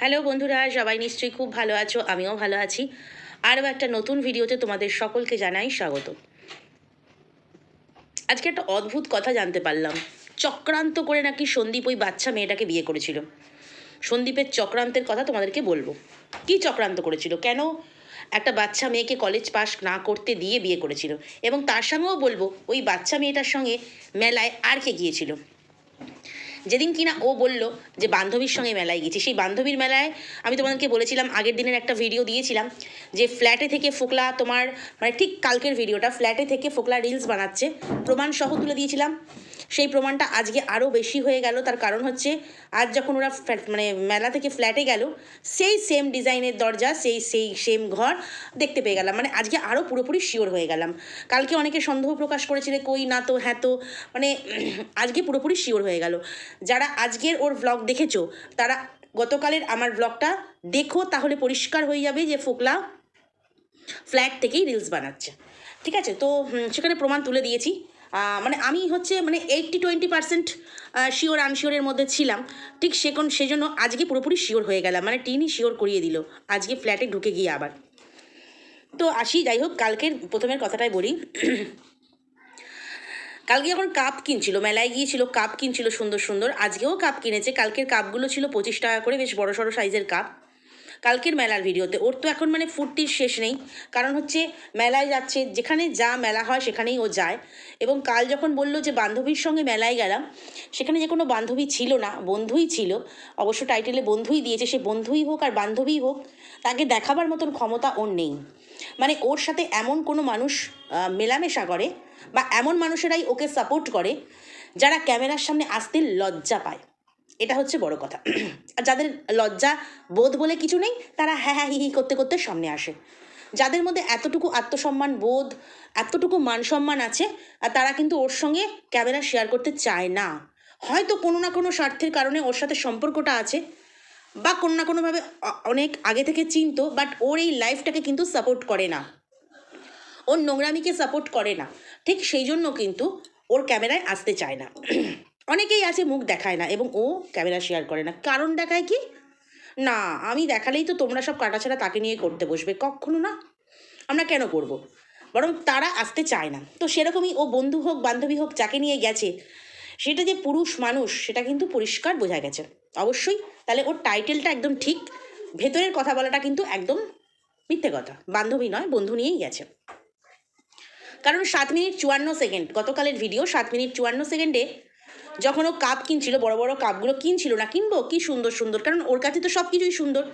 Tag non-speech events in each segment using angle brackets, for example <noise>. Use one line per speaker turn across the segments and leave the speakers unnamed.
Hello বন্ধুরা, সবাই নিশ্চয়ই খুব ভালো আছো, আমিও ভালো আছি। আরও একটা নতুন ভিডিওতে তোমাদের সকলকে জানাই স্বাগত। আজকে একটা অদ্ভুত কথা জানতে পারলাম। চক্রান্ত করে নাকি সন্দীপ ওই বাচ্চা মেয়েটাকে বিয়ে করেছিল? সন্দীপের চক্রান্তের কথা তোমাদেরকে বলব। কি চক্রান্ত করেছিল? কেন একটা বাচ্চা মেয়েকে কলেজ পাস না করতে দিয়ে বিয়ে করেছিল? এবং তার সঙ্গেও বলব, ওই বাচ্চা মেয়েটার সঙ্গে মেলায় আর কে গিয়েছিল? যেদিন কিনা ও বলল যে বান্ধবীর সঙ্গে মেলায় গেছি, সেই বান্ধবীর মেলায় আমি তোমাদেরকে বলেছিলাম, আগের দিনের একটা ভিডিও দিয়েছিলাম যে ফ্ল্যাটে থেকে ফোকলা তোমার মানে ঠিক কালকের ভিডিওটা ফ্ল্যাটে থেকে ফোকলা রিলস বানাচ্ছে। প্রমাণসহ তুলে দিয়েছিলাম। সেই প্রমাণটা আজকে আরও বেশি হয়ে গেল। তার কারণ হচ্ছে, আজ যখন ওরা মানে মেলা থেকে ফ্ল্যাটে গেল, সেই সেম ডিজাইনের দরজা, সেই সেই সেম ঘর দেখতে পেয়ে গেলাম। মানে আজকে আরও পুরোপুরি শিওর হয়ে গেলাম। কালকে অনেকে সন্দেহ প্রকাশ করেছিলে, কই না তো হ্যাঁ তো মানে <clears throat> আজকে পুরোপুরি শিওর হয়ে গেল। যারা আজকের ওর ব্লগ দেখেছ, তারা গতকালের আমার ব্লগটা দেখো, তাহলে পরিষ্কার হয়ে যাবে যে ফোকলা ফ্ল্যাট থেকেই রিলস বানাচ্ছে। ঠিক আছে? তো সেখানে প্রমাণ তুলে দিয়েছি। মানে আমি হচ্ছে মানে এইটটি টোয়েন্টি পার্সেন্ট শিওর আনশিওরের মধ্যে ছিলাম। ঠিক সেখন সেজন্য আজকে পুরোপুরি শিওর হয়ে গেলাম। মানে টিনই শিওর করিয়ে দিল। আজকে ফ্ল্যাটে ঢুকে গিয়ে আবার। তো আসি, যাই হোক, কালকের প্রথমের কথাটাই বলি। কালকে যখন কাপ কিনছিল, মেলায় গিয়েছিল কাপ কিনছিল সুন্দর সুন্দর, আজকেও কাপ কিনেছে। কালকের কাপগুলো ছিল পঁচিশ টাকা করে, বেশ বড় সড়ো সাইজের কাপ কালকের মেলার ভিডিওতে। ওর তো এখন মানে ফুর্তির শেষ নেই। কারণ হচ্ছে মেলায় যাচ্ছে, যেখানে যা মেলা হয় সেখানেই ও যায়। এবং কাল যখন বলল যে বান্ধবীর সঙ্গে মেলায় গেলাম, সেখানে যে কোনো বান্ধবী ছিল না, বন্ধুই ছিল, অবশ্য টাইটেলে বন্ধুই দিয়েছে, সে বন্ধুই হোক আর বান্ধবীই হোক, তাকে দেখাবার মতন ক্ষমতা ওর নেই। মানে ওর সাথে এমন কোনো মানুষ মেলামেশা করে বা এমন মানুষেরাই ওকে সাপোর্ট করে, যারা ক্যামেরার সামনে আসতে লজ্জা পায়। এটা হচ্ছে বড় কথা। আর যাদের লজ্জা, বোধ বলে কিছু নেই, তারা হ্যাঁ হ্যাঁ হি হি করতে করতে সামনে আসে। যাদের মধ্যে এতটুকু আত্মসম্মান, বোধ, এতটুকু মান সম্মান আছে, আর তারা কিন্তু ওর সঙ্গে ক্যামেরা শেয়ার করতে চায় না। হয়তো কোনো না কোনো স্বার্থের কারণে ওর সাথে সম্পর্কটা আছে, বা কোনো না কোনোভাবে অনেক আগে থেকে চিনতো, বাট ওর এই লাইফটাকে কিন্তু সাপোর্ট করে না। ওর নোংরামিকে সাপোর্ট করে না। ঠিক সেই জন্য কিন্তু ওর ক্যামেরায় আসতে চায় না। অনেকেই আছে মুখ দেখায় না এবং ও ক্যামেরা শেয়ার করে না। কারণ দেখায় কি? না, আমি দেখালেই তো তোমরা সব কাটাছাড়া তাকে নিয়ে করতে বসবে। কখনো না। আমরা কেন করব? বরং তারা আসতে চায় না। তো সেরকমই ও বন্ধু হোক, বান্ধবী হোক, যাকে নিয়ে গেছে, সেটা যে পুরুষ মানুষ, সেটা কিন্তু পরিষ্কার বোঝা গেছে। অবশ্যই তাহলে ওর টাইটেলটা একদম ঠিক। ভেতরের কথা বলাটা কিন্তু একদম মিথ্যে কথা। বান্ধবী নয়, বন্ধু নিয়েই গেছে। কারণ সাত মিনিট চুয়ান্ন সেকেন্ড, গতকালের ভিডিও সাত মিনিট চুয়ান্ন সেকেন্ডে যখন ও কাপ কিনছিল, বড় বড় কাপগুলো কিনছিল না, কিনবো? কি সুন্দর সুন্দর? কারণ ওর কাছে তো সব কিছুই সুন্দর।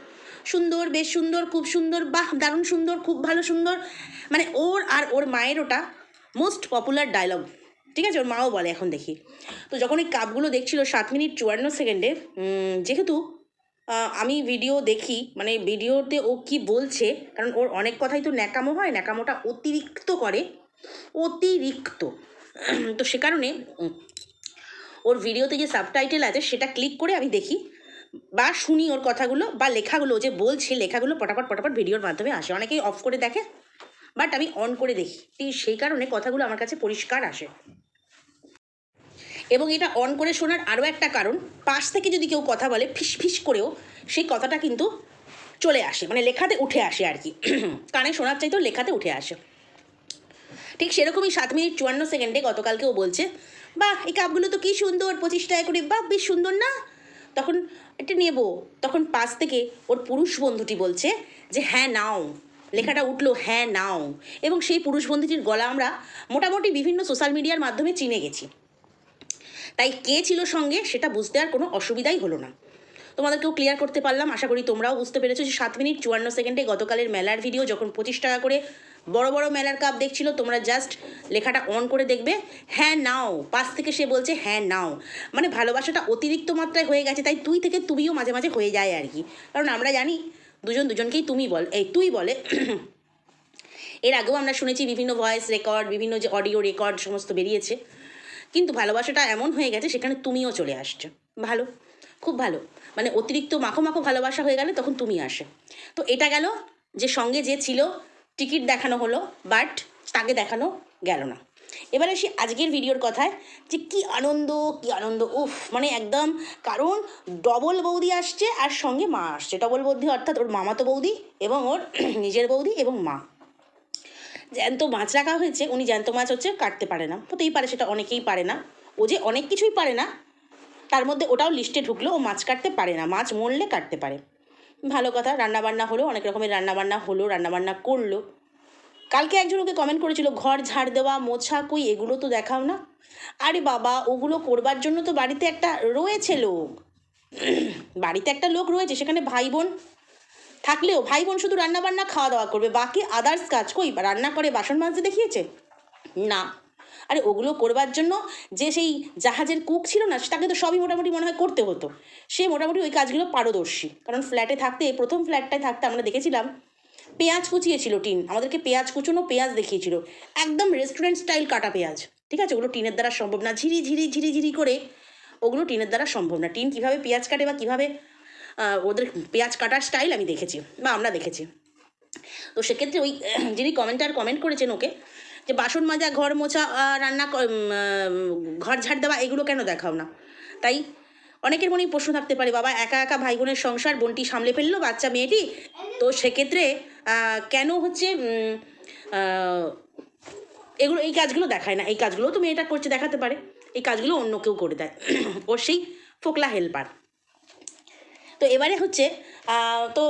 সুন্দর, বেশ সুন্দর, খুব সুন্দর, বাহ, দারুণ সুন্দর, খুব ভালো সুন্দর। মানে ওর আর ওর মায়ের ওটা মোস্ট পপুলার ডায়লগ ঠিক আছে? ওর মাও বলে এখন দেখি। তো যখন এই কাপগুলো দেখছিল, সাত মিনিট চুয়ান্ন সেকেন্ডে যেহেতু আমি ভিডিও দেখি মানে ভিডিওতে ও কি বলছে, কারণ ওর অনেক কথাই তো ন্যাকামো হয়, ন্যাকামোটা অতিরিক্ত করে। অতিরিক্ত। তো সে কারণে ওর ভিডিওতে যে সাবটাইটেল আছে, সেটা ক্লিক করে আমি দেখি বা শুনি ওর কথাগুলো বা লেখাগুলো যে বলছে লেখাগুলো পটাপট পটাপট ভিডিওর মাধ্যমে আসে। অনেকেই অফ করে দেখে বাট আমি অন করে দেখি। সেই কারণে কথাগুলো আমার কাছে পরিষ্কার আসে। এবং এটা অন করে শোনার আরও একটা কারণ, পাশ থেকে যদি কেউ কথা বলে, ফিস ফিস করেও সেই কথাটা কিন্তু চলে আসে। মানে লেখাতে উঠে আসে আর কি। <clears throat> কানে শোনার চাইতেও লেখাতে উঠে আসে। ঠিক সেরকমই সাত মিনিট চুয়ান্ন সেকেন্ডে গতকালকেও বলছে বাহ এই কাপগুলো তো কি সুন্দর, পঁচিশ টাকা করে, বাহ, বেশ সুন্দর না? তখন এটা নেব তখন পাশ থেকে ওর পুরুষ বন্ধুটি বলছে যে হ্যাঁ নাও। লেখাটা উঠল হ্যাঁ নাও। এবং সেই পুরুষ বন্ধুটির গলা আমরা মোটামুটি বিভিন্ন সোশ্যাল মিডিয়ার মাধ্যমে চিনে গেছি। তাই কে ছিল সঙ্গে সেটা বুঝতে আর কোনো অসুবিধাই হলো না। তোমাদেরকেও ক্লিয়ার করতে পারলাম, আশা করি তোমরাও বুঝতে পেরেছ যে সাত মিনিট চুয়ান্ন সেকেন্ডে গতকালের মেলার ভিডিও যখন পঁচিশ টাকা করে বড় বড় মেলার কাপ দেখছিল, তোমরা জাস্ট লেখাটা অন করে দেখবে হ্যাঁ নাও। পাশ থেকে সে বলছে হ্যাঁ নাও। মানে ভালোবাসাটা অতিরিক্ত মাত্রায় হয়ে গেছে, তাই তুই থেকে তুমিও মাঝে মাঝে হয়ে যায় আর কি। কারণ আমরা জানি, দুজন দুজনকেই তুমি বল, এই তুই বলে, <clears throat> এর আগেও আমরা শুনেছি বিভিন্ন ভয়েস রেকর্ড বিভিন্ন যে অডিও রেকর্ড সমস্ত বেরিয়েছে। কিন্তু ভালোবাসাটা এমন হয়ে গেছে, সেখানে তুমিও চলে আসছো। ভালো, খুব ভালো। মানে অতিরিক্ত মাখো মাখো ভালোবাসা হয়ে গেলে তখন তুমি আসে। তো এটা গেল যে সঙ্গে যে ছিল টিকিট দেখানো হলো বাট তাকে দেখানো গেল না। এবার আসি আজকের ভিডিওর কথায়, যে কি আনন্দ কি আনন্দ, উফ মানে একদম কারণ ডবল বৌদি আসছে আর সঙ্গে মা আসছে। ডবল বৌদি অর্থাৎ ওর মামাতো বৌদি এবং ওর <clears throat> নিজের বৌদি এবং মা। জ্যান্ত মাছ রাখা হয়েছে, উনি জ্যান্ত মাছ হচ্ছে কাটতে পারে না। হতেই পারে সেটা অনেকেই পারে না। ও যে অনেক কিছুই পারে না, তার মধ্যে ওটাও লিস্টে ঢুকলো, ও মাছ কাটতে পারে না। মাছ মরলে কাটতে পারে। ভালো কথা, রান্নাবান্না হলো, অনেক রকমের রান্নাবান্না হলো, রান্নাবান্না করল। কালকে একজন ওকে কমেন্ট করেছিল, ঘর ঝাড় দেওয়া, মোছা, কই, এগুলো তো দেখাও না? আরে বাবা, ওগুলো করবার জন্য তো বাড়িতে একটা রয়েছে লোক। <clears throat> বাড়িতে একটা লোক রয়েছে, সেখানে ভাই বোন থাকলেও, ভাই বোন শুধু রান্নাবান্না খাওয়া দাওয়া করবে, বাকি আদার্স কাজ কই? রান্না করে, বাসন মাজতে দেখিয়েছে? না। আরে ওগুলো করবার জন্য যে সেই জাহাজের কুক ছিল না, তাকে তো সবই মোটামুটি মনে হয় করতে হতো। সে মোটামুটি ওই কাজগুলো পারদর্শী। কারণ ফ্ল্যাটে থাকতে, প্রথম ফ্ল্যাটটায় থাকতে আমরা দেখেছিলাম, পেঁয়াজ কুচিয়েছিল টিন। আমাদেরকে পেঁয়াজ কুচোনো পেঁয়াজ দেখিয়েছিল। একদম রেস্টুরেন্ট স্টাইল কাটা পেঁয়াজ। ঠিক আছে? ওগুলো টিনের দ্বারা সম্ভব না। ঝিরি ঝিরি ঝিরি ঝিরি করে ওগুলো টিনের দ্বারা সম্ভব না। টিন কীভাবে পেঁয়াজ কাটে বা কীভাবে ওদের পেঁয়াজ কাটার স্টাইল আমি দেখেছি, বা আমরা দেখেছি। তো সেক্ষেত্রে ওই, যিনি কমেন্টার কমেন্ট করেছেন ওকে যে বাসন মাজা, ঘর মোছা রান্না ঘর ঝাড় দেওয়া, এগুলো কেন দেখাও না? তাই অনেকের মনেই প্রশ্ন থাকতে পারে, বাবা একা একা ভাই বোনের সংসার, বোনটি সামলে ফেলল, বাচ্চা মেয়েটি? তো সেক্ষেত্রে কেন হচ্ছে এগুলো, এই কাজগুলো দেখায় না? এই কাজগুলো তো মেয়েটা করছে, দেখাতে পারে। এই কাজগুলো অন্য কেউ করে দেয়। <clears throat> ওর সেই ফোকলা হেল্পার। তো এবারে হচ্ছে তো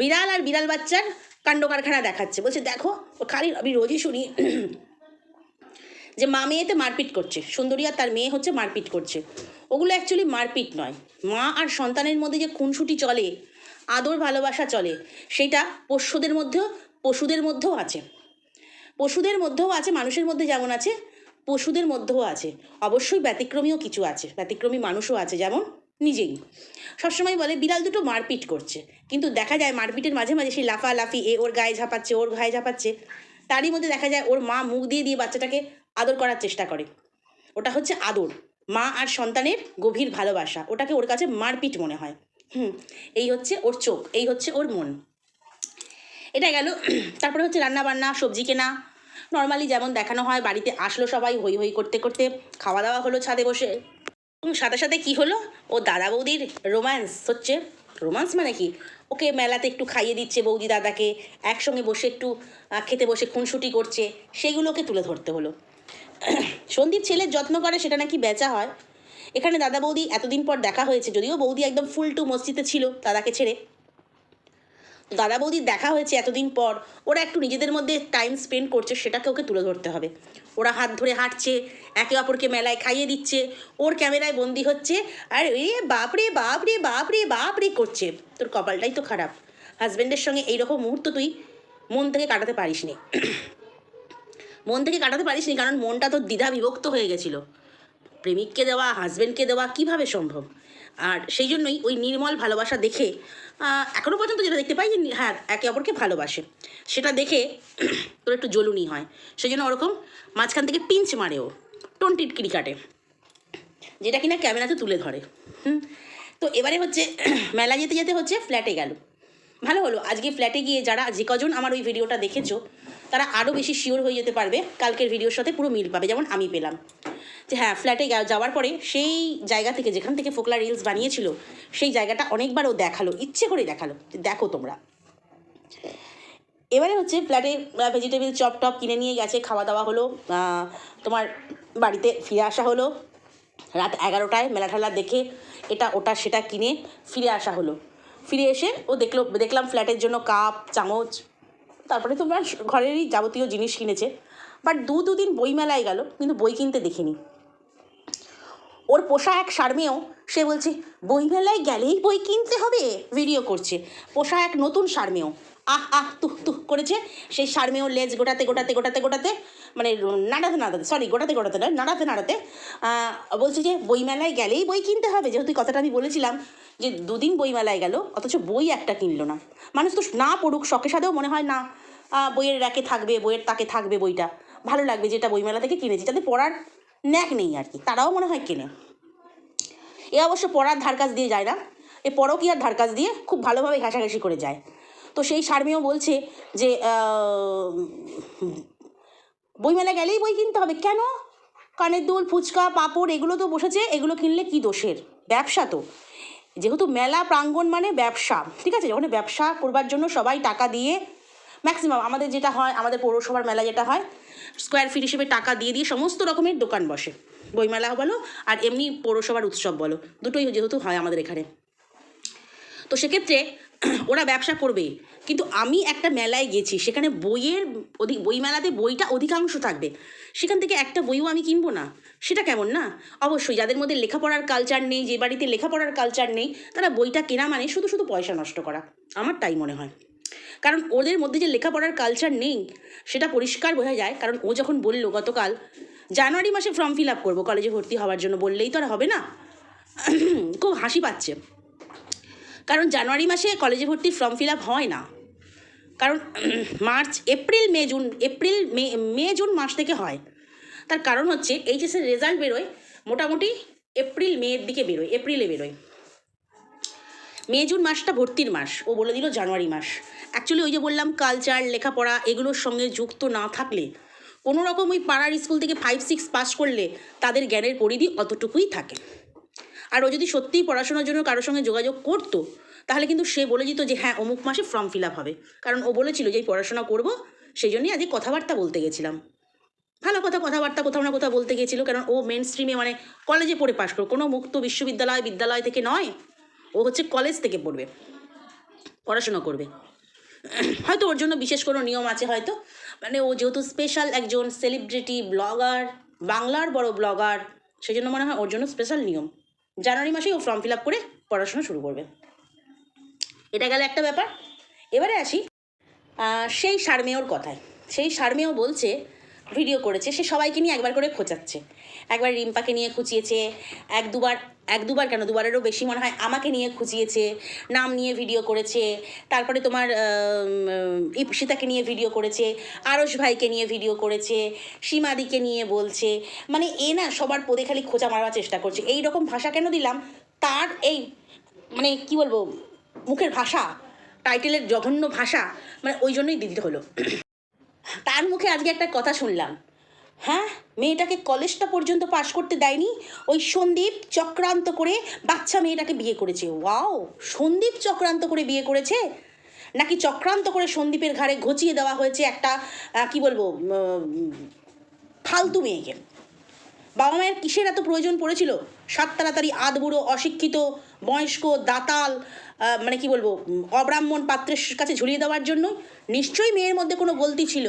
বিড়াল আর বিড়াল বাচ্চার কাণ্ড কারখানা দেখাচ্ছে। বলছে, দেখো খালি আমি রোজই শুনি যে মা মেয়েতে মারপিট করছে। সুন্দরী আর তার মেয়ে হচ্ছে মারপিট করছে। ওগুলো অ্যাকচুয়ালি মারপিট নয়। মা আর সন্তানের মধ্যে যে খুনসুটি চলে, আদর ভালোবাসা চলে, সেটা পশুদের মধ্যেও পশুদের মধ্যেও আছে। পশুদের মধ্যেও আছে, মানুষের মধ্যে যেমন আছে, পশুদের মধ্যেও আছে। অবশ্যই ব্যতিক্রমীও কিছু আছে। ব্যতিক্রমী মানুষও আছে। যেমন নিজেই। সবসময় বলে বিড়াল দুটো মারপিট করছে। কিন্তু দেখা যায় মারপিটের মাঝে মাঝে সেই লাফালাফি, এ ওর গায়ে ঝাপাচ্ছে, ওর গায়ে ঝাপাচ্ছে, তারই মধ্যে দেখা যায় ওর মা মুখ দিয়ে দিয়ে বাচ্চাটাকে আদর করার চেষ্টা করে। ওটা হচ্ছে আদর। মা আর সন্তানের গভীর ভালোবাসা, ওটাকে ওর কাছে মারপিট মনে হয়। হুম, এই হচ্ছে ওর চোখ, এই হচ্ছে ওর মন। এটা গেল, তারপরে হচ্ছে রান্না বান্না সবজি কেনা। নর্মালি যেমন দেখানো হয়, বাড়িতে আসলো সবাই হই হই করতে করতে খাওয়া দাওয়া হলো ছাদে বসে। এবং সাথে সাথে কি হলো? ও দাদা বৌদির রোম্যান্স হচ্ছে। রোম্যান্স মানে কি? ওকে মেলাতে একটু খাইয়ে দিচ্ছে বৌদি দাদাকে, একসঙ্গে বসে একটু খেতে বসে খুনসুটি করছে সেগুলোকে তুলে ধরতে হলো। সন্দীপ ছেলের যত্ন করে, সেটা নাকি বেচা হয়। এখানে দাদা বৌদি এতদিন পর দেখা হয়েছে, যদিও বৌদি একদম ফুল টু মসজিদে ছিল, দাদাকে ছেড়ে। দাদা বৌদির দেখা হয়েছে এতদিন পর, ওরা একটু নিজেদের মধ্যে টাইম স্পেন্ড করছে, সেটাকে ওকে তুলে ধরতে হবে। ওরা হাত ধরে হাঁটছে, একে অপরকে মেলায় খাইয়ে দিচ্ছে, ওর ক্যামেরায় বন্দি হচ্ছে, আর এ বাপরে বাপরে বাপরে বাপরে করছে। তোর কপালটাই তো খারাপ। হাজব্যান্ডের সঙ্গে এইরকম মুহূর্ত তুই মন থেকে কাটাতে পারিস নি <clears throat> মন থেকে কাটাতে পারিস নি কারণ মনটা তোর দ্বিধা বিভক্ত হয়ে গেছিল। প্রেমিককে দেওয়া হাজব্যান্ডকে দেওয়া কীভাবে সম্ভব? আর সেই জন্যই ওই নির্মল ভালোবাসা দেখে আহ, এখনও পর্যন্ত যেটা দেখতে পাই যে হ্যাঁ একে অপরকে ভালোবাসে। সেটা দেখে <clears throat> তোর একটু জ্বলুনি হয়। সেই জন্য ওরকম মাঝখান থেকে পিঞ্চ মারে ও। টোনটিটকিরি কাটে। যেটা কিনা ক্যামেরাতে তুলে ধরে। হুম? তো এবারে হচ্ছে <clears throat> মেলা যেতে যেতে হচ্ছে ফ্ল্যাটে গেল। ভালো হলো। আজকে ফ্ল্যাটে গিয়ে যারা যে কজন আমার ওই ভিডিওটা দেখেছ তারা আরও বেশি শিওর হয়ে যেতে পারবে। কালকের ভিডিওর সাথে পুরো মিল পাবে। যেমন আমি পেলাম। যে হ্যাঁ ফ্ল্যাটে যাওয়ার পরে সেই জায়গা থেকে যেখান থেকে ফোকলা রিলস বানিয়েছিল, সেই জায়গাটা অনেকবার ও দেখাল, ইচ্ছে করে দেখাল যে দেখো তোমরা। এবারে হচ্ছে ফ্ল্যাটে ভেজিটেবল চপ টপ কিনে নিয়ে গেছে খাওয়া দাওয়া হলো তোমার বাড়িতে ফিরে আসা হলো। রাত এগারোটায় মেলা ঠেলা দেখে এটা, ওটা, সেটা কিনে ফিরে আসা হলো। ফিরে এসে ও দেখল, দেখলাম ফ্ল্যাটের জন্য কাপ চামচ, তারপরে তোমার ঘরেরই যাবতীয় জিনিস কিনেছে। বাট দু দুদিন বই মেলায় গেল, কিন্তু বই কিনতে দেখিনি। ওর পোষা এক সারমেয় সে বলছে, বইমেলায় গেলেই বই কিনতে হবে ভিডিও করছে। পোষা এক নতুন সারমেয় আহ আহ, তুহ তুহ করেছে। সেই সারমেয় লেজ গোটাতে গোটাতে গোটাতে গোটাতে মানে নাড়াতে নাড়াতে সরি গোটাতে গোটাতে নয়, নাড়াতে নাড়াতে বলছে যে বইমেলায় গেলেই বই কিনতে হবে। যেহেতু কথাটা আমি বলেছিলাম যে দুদিন বইমেলায় গেল, অথচ বই একটা কিনলো না। মানুষ তো না পড়ুক শখে সাদেও মনে হয় না বইয়ের র্যাকে থাকবে, বইয়ের তাকে থাকবে বইটা। ভালো লাগবে যেটা বইমেলা থেকে কিনেছি। যাতে পড়ার ন্যাক নেই আর কি, তারাও মনে হয় কেনে। এ অবশ্য পড়ার ধার কাজ দিয়ে যায় না, এ পরকীয়ার ধার কাজ দিয়ে খুব ভালোভাবে ঘাসাঘাসি করে যায়। তো সেই শারমিও বলছে যে বইমেলা গেলেই বই কিনতে হবে, কেন? কানের দুল, ফুচকা, পাঁপড়, এগুলো তো বসেছে, এগুলো কিনলে কি দোষের? ব্যবসা তো। যেহেতু মেলা প্রাঙ্গণ মানে ব্যবসা, ঠিক আছে? যখন ব্যবসা করবার জন্য সবাই টাকা দিয়ে ম্যাক্সিমাম আমাদের যেটা হয়, আমাদের পৌরসভার মেলা যেটা হয় স্কোয়ার ফিট হিসেবে টাকা দিয়ে দিয়ে সমস্ত রকমের দোকান বসে। বইমেলা বলো, আর এমনি পৌরসভার উৎসব বলো, দুটোই যেহেতু হয় আমাদের এখানে। তো সেক্ষেত্রে <clears throat> ওরা ব্যবসা করবে, কিন্তু আমি একটা মেলায় গেছি, সেখানে বইয়ের অধিক বই মেলাতে বইটা অধিকাংশ থাকবে। সেখান থেকে একটা বইও আমি কিনবো না, সেটা কেমন না? অবশ্যই যাদের মধ্যে লেখাপড়ার কালচার নেই, যে বাড়িতে লেখাপড়ার কালচার নেই, তারা বইটা কেনা মানে শুধু শুধু পয়সা নষ্ট করা, আমার তাই মনে হয়। কারণ ওদের মধ্যে যে লেখাপড়ার কালচার নেই, সেটা পরিষ্কার বোঝা যায়। কারণ ও যখন বলল গতকাল, জানুয়ারি মাসে ফর্ম ফিল আপ করব কলেজে ভর্তি হওয়ার জন্য। বললেই তো আর হবে না। <clears throat> খুব হাসি পাচ্ছে। কারণ জানুয়ারি মাসে কলেজে ভর্তির ফর্ম ফিল আপ হয় না। কারণ <clears throat> March, April, May, June, April, May May, June মাস থেকে হয়। তার কারণ হচ্ছে, এইচএসের রেজাল্ট বেরোয় মোটামুটি এপ্রিল মেয়ের দিকে বেরোয়, এপ্রিলে বেরোয়। মে, জুন মাসটা ভর্তির মাস। ও বলে দিল জানুয়ারি মাস। অ্যাকচুয়ালি ওই যে বললাম কালচার লেখাপড়া, এগুলোর সঙ্গে যুক্ত না থাকলে, কোনো রকম ওই পাড়ার স্কুল থেকে ফাইভ সিক্স পাস করলে, তাদের জ্ঞানের পরিধি অতটুকুই থাকে। আর ও যদি সত্যিই পড়াশোনার জন্য কারোর সঙ্গে যোগাযোগ করতো, তাহলে কিন্তু সে বলে দিত যে হ্যাঁ অমুক মাসে ফর্ম ফিল আপ হবে। কারণ ও বলেছিল যে পড়াশোনা করব। সেই জন্যই আজকে কথাবার্তা বলতে গেছিলাম। ভালো কথা, কথাবার্তা কোথাও না কোথাও বলতে গিয়েছিল কারণ ও মেন স্ট্রিমে মানে কলেজে পড়ে পাশ করো। কোনো মুক্ত বিশ্ববিদ্যালয়, বিদ্যালয় থেকে নয়। ও হচ্ছে কলেজ থেকে পড়বে, পড়াশোনা করবে। হয়তো ওর জন্য বিশেষ কোনো নিয়ম আছে হয়তো। মানে ও যেহেতু স্পেশাল একজন সেলিব্রিটি ব্লগার বাংলার বড় ব্লগার সেই জন্য মনে হয় ওর জন্য স্পেশাল নিয়ম। জানুয়ারি মাসেই ও ফর্ম ফিল আপ করে পড়াশোনা শুরু করবে। এটা গেল একটা ব্যাপার। এবারে আসি সেই সারমেয়র কথায়। সেই সারমেয় বলছে ভিডিও করেছে, সে সবাইকে নিয়ে একবার করে খোঁচাচ্ছে। একবার রিম্পাকে নিয়ে খুঁচিয়েছে, এক দুবার এক দুবার কেন? দুবারেরও বেশি মনে হয় আমাকে নিয়ে খুঁজিয়েছে, নাম নিয়ে ভিডিও করেছে, তারপরে তোমার ইপসিতাকে নিয়ে ভিডিও করেছে আরস ভাইকে নিয়ে ভিডিও করেছে, সীমাদিকে নিয়ে বলছে। মানে এ না সবার পদে খালি খোঁচা মারার চেষ্টা করছে। এই রকম ভাষা কেন দিলাম? তার এই মানে কি বলব, মুখের ভাষা টাইটেলের জঘন্য ভাষা মানে ওই জন্যই দিতে হলো। তার মুখে আজকে একটা কথা শুনলাম। হ্যাঁ মেয়েটাকে কলেজটা পর্যন্ত পাশ করতে দেয়নি। ওই সন্দীপ চক্রান্ত করে বাচ্চা মেয়েটাকে বিয়ে করেছে। ওয়াও, সন্দীপ চক্রান্ত করে বিয়ে করেছে? নাকি চক্রান্ত করে সন্দীপের ঘাড়ে ঘচিয়ে দেওয়া হয়েছে একটা কি বলব ফালতু মেয়েকে? বাবা মায়ের কিসের এত প্রয়োজন পড়েছিল? সাত তাড়াতাড়ি আধবুড়ো, অশিক্ষিত, বয়স্ক, দাতাল মানে কি বলব অব্রাহ্মণ পাত্রের কাছে ঝুলিয়ে দেওয়ার জন্য নিশ্চয়ই মেয়ের মধ্যে কোনো গলতি ছিল।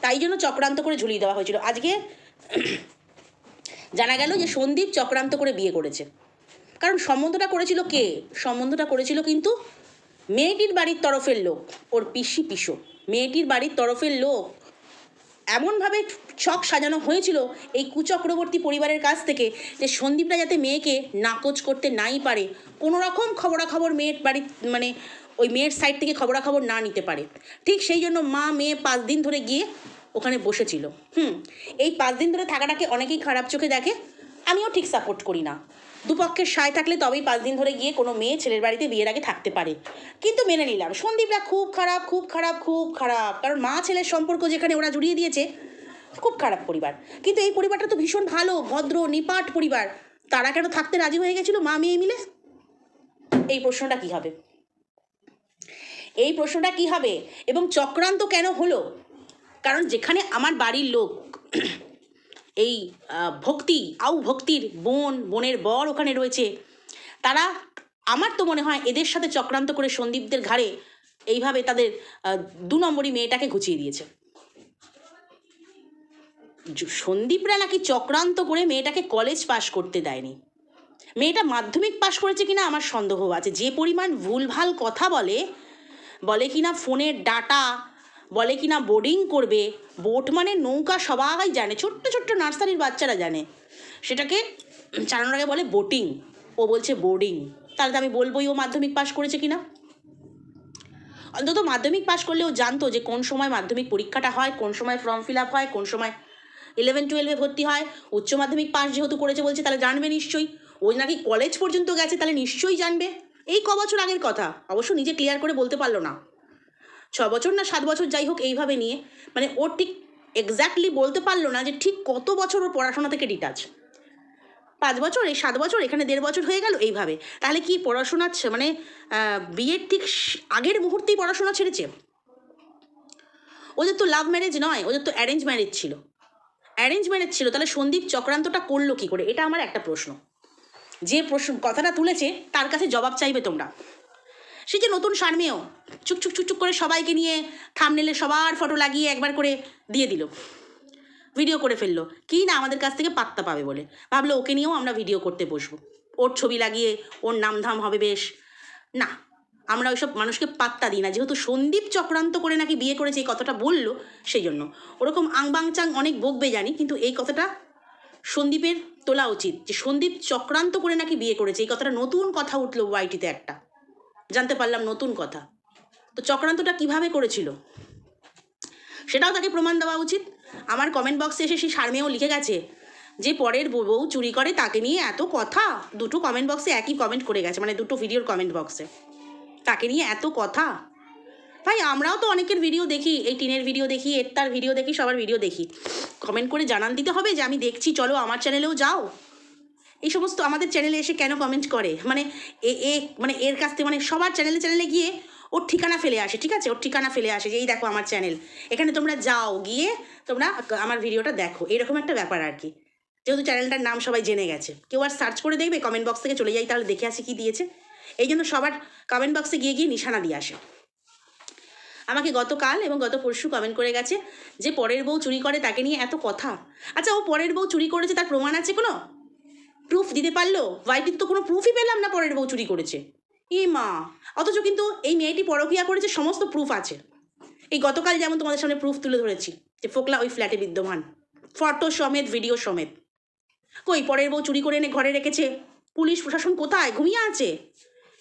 তাই জন্য চক্রান্ত করে ঝুলিয়ে দেওয়া হয়েছিল। আজকে জানা গেল যে সন্দীপ চক্রান্ত করে বিয়ে করেছে। কারণ সম্বন্ধটা করেছিল কে? সম্বন্ধটা করেছিল কিন্তু মেয়েটির বাড়ির তরফের লোক, ওর পিসি পিসো। মেয়েটির বাড়ির তরফের লোক। এমনভাবে ছক সাজানো হয়েছিল এই কুচক্রবর্তী পরিবারের কাছ থেকে যে সন্দীপরা যাতে মেয়েকে নাকচ করতে নাই পারে। কোনো রকম খবরাখবর মেয়ের বাড়ি মানে ওই মেয়ের সাইড থেকে খবরাখবর না নিতে পারে। ঠিক সেই জন্য মা, মেয়ে পাঁচ দিন ধরে গিয়ে ওখানে বসেছিল। হুম, এই পাঁচ দিন ধরে থাকাটাকে অনেকেই খারাপ চোখে দেখে, আমিও ঠিক সাপোর্ট করি না। দুপক্ষের সায় থাকলে তবেই পাঁচ দিন ধরে গিয়ে কোনো মেয়ে ছেলের বাড়িতে বিয়ের আগে থাকতে পারে। কিন্তু মেনে নিলাম, সন্দীপরা খুব খারাপ খুব খারাপ খুব খারাপ। কারণ মা ছেলের সম্পর্ক যেখানে ওরা জুড়িয়ে দিয়েছে, খুব খারাপ পরিবার। কিন্তু এই পরিবারটা তো ভীষণ ভালো, ভদ্র, নিপাট পরিবার। তারা কেন থাকতে রাজি হয়ে গেছিল, মা, মেয়ে মিলে? এই প্রশ্নটা কি হবে? এই প্রশ্নটা কি হবে? এবং চক্রান্ত কেন হলো? কারণ যেখানে আমার বাড়ির লোক, <clears throat> এই ভক্তি, আউ ভক্তির বোন, বোনের বর ওখানে রয়েছে, তারা, আমার তো মনে হয় এদের সাথে চক্রান্ত করে সন্দীপদের ঘাড়ে এইভাবে তাদের দু নম্বরই মেয়েটাকে ঘুচিয়ে দিয়েছে। সন্দীপরা নাকি চক্রান্ত করে মেয়েটাকে কলেজ পাশ করতে দেয়নি। মেয়েটা মাধ্যমিক পাশ করেছে কিনা আমার সন্দেহ আছে। যে পরিমাণ ভুলভাল কথা বলে বলে কি না ফোনের ডাটা, বলে কি না বোর্ডিং করবে বোট মানে নৌকা সবাই জানে, ছোট্ট ছোট্ট নার্সারির বাচ্চারা জানে। সেটাকে চালানোর আগে বলে বোটিং ও বলছে বোর্ডিং তাহলে তো আমি বলবোই ও মাধ্যমিক পাশ করেছে কিনা? অন্তত মাধ্যমিক পাশ করলে ও জানতো যে কোন সময় মাধ্যমিক পরীক্ষাটা হয়, কোন সময় ফর্ম ফিল আপ হয়, কোন সময় ইলেভেন টুয়েলভে ভর্তি হয়। উচ্চ মাধ্যমিক পাস যেহেতু করেছে বলছে, তাহলে জানবে নিশ্চয়ই। ও নাকি কলেজ পর্যন্ত গেছে, তাহলে নিশ্চয়ই জানবে। এই ক বছর আগের কথা। অবশ্য নিজে ক্লিয়ার করে বলতে পারল না। ছ বছর না সাত বছর যাই হোক এইভাবে নিয়ে মানে ওর ঠিক এক্স্যাক্টলি বলতে পারল না যে ঠিক কত বছর ওর পড়াশোনা থেকে ডিটাচ পাঁচ বছর, এই সাত বছর, এখানে দেড় বছর হয়ে গেল এইভাবে। তাহলে কি পড়াশোনা মানে বিয়ের ঠিক আগের মুহূর্তেই পড়াশোনা ছেড়েছে? ওদের তো লাভ ম্যারেজ নয়, ওদের তো অ্যারেঞ্জ ম্যারেজ ছিল। অ্যারেঞ্জ ম্যারেজ ছিল, তাহলে সন্দীপ চক্রান্তটা করল কি করে? এটা আমার একটা প্রশ্ন। যে প্রশ্ন কথাটা তুলেছে, তার কাছে জবাব চাইবে তোমরা। সে যে নতুন চুপ চুপ চুপ করে সবাইকে নিয়ে থামনেলে সবার ফটো লাগিয়ে একবার করে দিয়ে দিল। ভিডিও করে ফেলল। কি না আমাদের কাছ থেকে পাত্তা পাবে বলে। ভাবলো ওকে নিয়েও আমরা ভিডিও করতে বসবো। ওর ছবি লাগিয়ে ওর নামধাম হবে বেশ। না, আমরা ওইসব মানুষকে পাত্তা দিই না। যেহেতু সন্দীপ চক্রান্ত করে নাকি বিয়ে করেছে, এই কথাটা বলল, সেই জন্য। ওরকম আংবাংচাং অনেক বকবে জানি, কিন্তু এই কথাটা সন্দীপের তোলা উচিত যে সন্দীপ চক্রান্ত করে নাকি বিয়ে করেছে। এই কথাটা নতুন কথা উঠল ওয়াইটিতে একটা। জানতে পারলাম নতুন কথা। তো চক্রান্তটা কীভাবে করেছিল? সেটাও তাকে প্রমাণ দেওয়া উচিত। আমার কমেন্ট বক্সে এসে সেই সারমেও লিখে গেছে যে পরের বউ বউ চুরি করে তাকে নিয়ে এত কথা। দুটো কমেন্ট বক্সে একই কমেন্ট করে গেছে মানে দুটো ভিডিওর কমেন্ট বক্সে তাকে নিয়ে এত কথা। ভাই, আমরাও তো অনেকের ভিডিও দেখি, এই টিনের ভিডিও দেখি, এর তার ভিডিও দেখি, সবার ভিডিও দেখি। কমেন্ট করে জানান দিতে হবে যে, আমি দেখছি, চলো আমার চ্যানেলেও যাও। এই সমস্ত আমাদের চ্যানেলে এসে কেন কমেন্ট করে? মানে এ এ মানে এর কাছ থেকে মানে সবার চ্যানেলে চ্যানেলে গিয়ে ওর ঠিকানা ফেলে আসে, ঠিক আছে? ওর ঠিকানা ফেলে আসে যে, এই দেখো আমার চ্যানেল এখানে তোমরা যাও, গিয়ে তোমরা আমার ভিডিওটা দেখো। এরকম একটা ব্যাপার আর কি। যেহেতু চ্যানেলটার নাম সবাই জেনে গেছে। কেউ আর সার্চ করে দেখবে কমেন্ট বক্স থেকে চলে যাই, তাহলে দেখে আসি কি দিয়েছে। এই জন্য সবার কমেন্ট বক্সে গিয়ে গিয়ে নিশানা দিয়ে আসে। আমাকে গতকাল এবং গত পরশু কমেন্ট করে গেছে যে পরের বউ চুরি করে তাকে নিয়ে এত কথা। আচ্ছা ও পরের বউ চুরি করেছে, তার প্রমাণ আছে কোনো? প্রুফ দিতে পারল? ওয়াইটির তো কোনো প্রুফই পেলাম না পরের বউ চুরি করেছে। ই মা, অথচ কিন্তু এই মেয়েটি পরকিয়া করেছে, সমস্ত প্রুফ আছে। এই গতকাল যেমন তোমাদের সামনে প্রুফ তুলে ধরেছি যে ফোকলা ওই ফ্ল্যাটে বিদ্যমান। ফটো সমেত ভিডিও সমেত। কই, পরের বউ চুরি করে এনে ঘরে রেখেছে? পুলিশ, প্রশাসন কোথায়? ঘুমিয়ে আছে?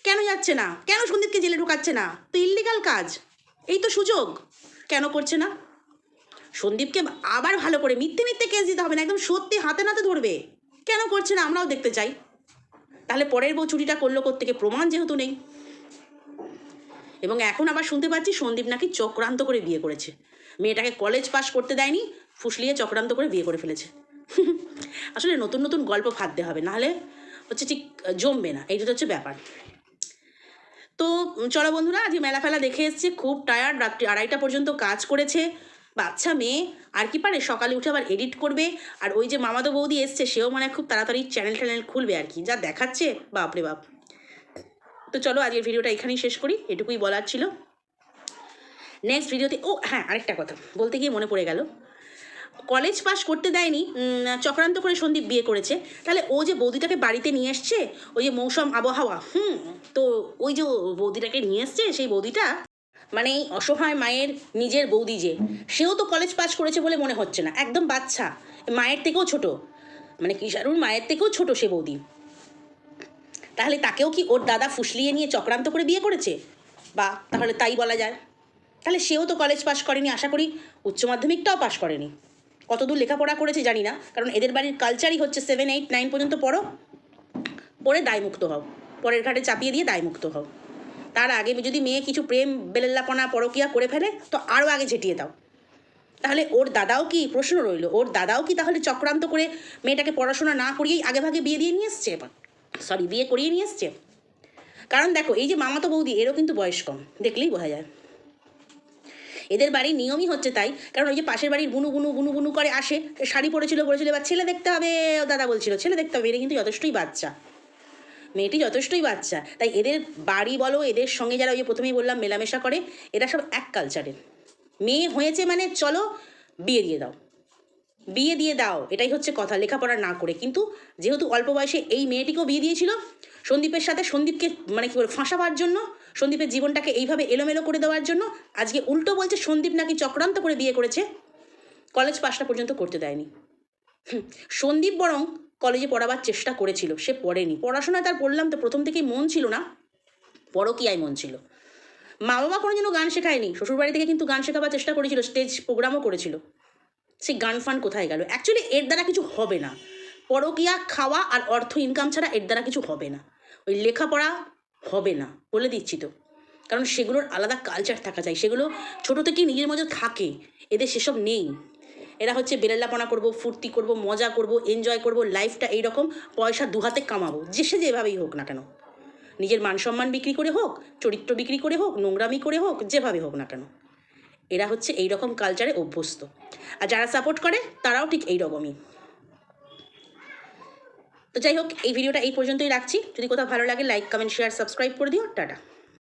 কেন যাচ্ছে না? কেন সন্দীপকে জেলে ঢোকাচ্ছে না? তো ইল্লিগাল কাজ। এই তো সুযোগ। কেন করছে না? সন্দীপকে আবার ভালো করে মিথ্যে মিথ্যে কেস দিতে হবে না, একদম সত্যি হাতে নাতে ধরবে। কেন করছে না? আমরাও দেখতে চাই। তাহলে পরের বউ চুরিটা করল কোত্থেকে? প্রমাণ যেহেতু নেই। এবং এখন আবার শুনতে পাচ্ছি সন্দীপ নাকি চক্রান্ত করে বিয়ে করেছে। মেয়েটাকে কলেজ পাশ করতে দেয়নি, ফুসলিয়ে চক্রান্ত করে বিয়ে করে ফেলেছে। <laughs> আসলে নতুন নতুন গল্প ফাঁদতে হবে। নাহলে হচ্ছে ঠিক জমবে না। এইটা হচ্ছে ব্যাপার। তো চলো বন্ধুরা, আজকে মেলা ফেলা দেখে এসছে, খুব টায়ার্ড রাত্রি আড়াইটা পর্যন্ত কাজ করেছে। বাচ্চা মেয়ে, আর কি পারে, সকালে উঠে আবার এডিট করবে। আর ওই যে মামাতো বৌদি এসছে, সেও মানে খুব তাড়াতাড়ি চ্যানেল ট্যানেল খুলবে আর কি, যা দেখাচ্ছে, বাপরে বাপ। তো চলো আজকের ভিডিওটা এখানেই শেষ করি, এটুকুই বলার ছিল। নেক্সট ভিডিওতে ও হ্যাঁ আরেকটা কথা, বলতে গিয়ে মনে পড়ে গেল। কলেজ পাস করতে দেয়নি চক্রান্ত করে সন্দীপ বিয়ে করেছে। তাহলে ও যে বৌদিটাকে বাড়িতে নিয়ে এসছে ওই যে মৌসুম আবহাওয়া, হুম, তো ওই যে বৌদিটাকে নিয়ে এসছে সেই বৌদিটা মানে এই অসহায় মায়ের নিজের বৌদি যে, সেও তো কলেজ পাস করেছে বলে মনে হচ্ছে না, একদম বাচ্চা, মায়ের থেকেও ছোট। মানে কিষারুর মায়ের থেকেও ছোট সে বৌদি। তাহলে তাকেও কি ওর দাদা ফুসলিয়ে নিয়ে চক্রান্ত করে বিয়ে করেছে? বা, তাহলে তাই বলা যায়। তাহলে সেও তো কলেজ পাশ করেনি, আশা করি উচ্চ মাধ্যমিকটাও পাশ করেনি। কতদূর লেখাপড়া করেছে জানি না, কারণ এদের বাড়ির কালচারই হচ্ছে সেভেন এইট নাইন পর্যন্ত পড়ো, পড়ে দায়মুক্ত হও, পরের ঘাটে চাপিয়ে দিয়ে দায়মুক্ত হও। তার আগে যদি মেয়ে কিছু প্রেম, বেলেল্লাপনা, পরকিয়া করে ফেলে, তো আরও আগে ঝেঁটিয়ে দাও। তাহলে ওর দাদাও কি প্রশ্ন রইল? ওর দাদাও কি তাহলে চক্রান্ত করে মেয়েটাকে পড়াশোনা না করিয়েই আগে ভাগে বিয়ে দিয়ে নিয়ে এসছে সরি বিয়ে করিয়ে নিয়ে এসছে? কারণ দেখো, এই যে মামাতো বৌদি, এরও কিন্তু বয়স কম, দেখলেই বোঝা যায়। এদের বাড়ির নিয়মই হচ্ছে তাই। কারণ ওই যে পাশের বাড়ির বুনু বুনু বুনু বুনু করে আসে, শাড়ি পরেছিল বলেছিল এবার ছেলে দেখতে হবে দাদা বলছিল, ছেলে দেখতে হবে এটা কিন্তু যথেষ্টই বাচ্চা। মেয়েটি যথেষ্টই বাচ্চা। তাই এদের বাড়ি বলো, এদের সঙ্গে যারা ওই যে প্রথমেই বললাম মেলামেশা করে, এরা সব এক কালচারের মেয়ে হয়েছে মানে চলো, বিয়ে দিয়ে দাও। বিয়ে দিয়ে দাও, এটাই হচ্ছে কথা, লেখাপড়া না করে। কিন্তু যেহেতু অল্প বয়সে এই মেয়েটিকেও বিয়ে দিয়েছিল, সন্দীপের সাথে সন্দীপকে মানে কি বলে ফাঁসাবার জন্য সন্দীপের জীবনটাকে এইভাবে এলোমেলো করে দেওয়ার জন্য আজকে উল্টো বলছে, সন্দীপ নাকি চক্রান্ত করে বিয়ে করেছে। কলেজ পাশটা পর্যন্ত করতে দেয়নি। সন্দীপ বরং কলেজে পড়াবার চেষ্টা করেছিল, সে পড়েনি। পড়াশোনায় তার পড়লাম তো প্রথম থেকেই মন ছিল না, পরকীয়ায় মন ছিল। মা বাবা কোনো যেন গান শেখায়নি, শ্বশুরবাড়ি থেকে কিন্তু গান শেখাবার চেষ্টা করেছিল স্টেজ প্রোগ্রামও করেছিল। সে গান ফান কোথায় গেল? অ্যাকচুয়ালি এর দ্বারা কিছু হবে না। পরকিয়া, খাওয়া আর অর্থ ইনকাম ছাড়া এর দ্বারা কিছু হবে না। ওই লেখাপড়া হবে না, বলে দিচ্ছি তো। কারণ সেগুলোর আলাদা কালচার থাকা চাই, সেগুলো ছোটো থেকেই নিজের মধ্যে থাকে, এদের সেসব নেই। এরা হচ্ছে বেরেল্লাপনা করব, ফুর্তি করব, মজা করব এনজয় করব লাইফটা এইরকম পয়সা দুহাতে কামাবো, যে সে যেভাবেই হোক না কেন। নিজের মান সম্মান বিক্রি করে হোক, চরিত্র বিক্রি করে হোক, নোংরামি করে হোক, যেভাবে হোক না কেন। এরা হচ্ছে এই রকম কালচারে অভ্যস্ত। আর যারা সাপোর্ট করে, তারাও ঠিক এই রকমই তো যাই হোক, এই ভিডিওটা এই পর্যন্তই রাখছি। যদি কোথাও ভালো লাগে লাইক কমেন্ট শেয়ার সাবস্ক্রাইব করে দিও। টাটা।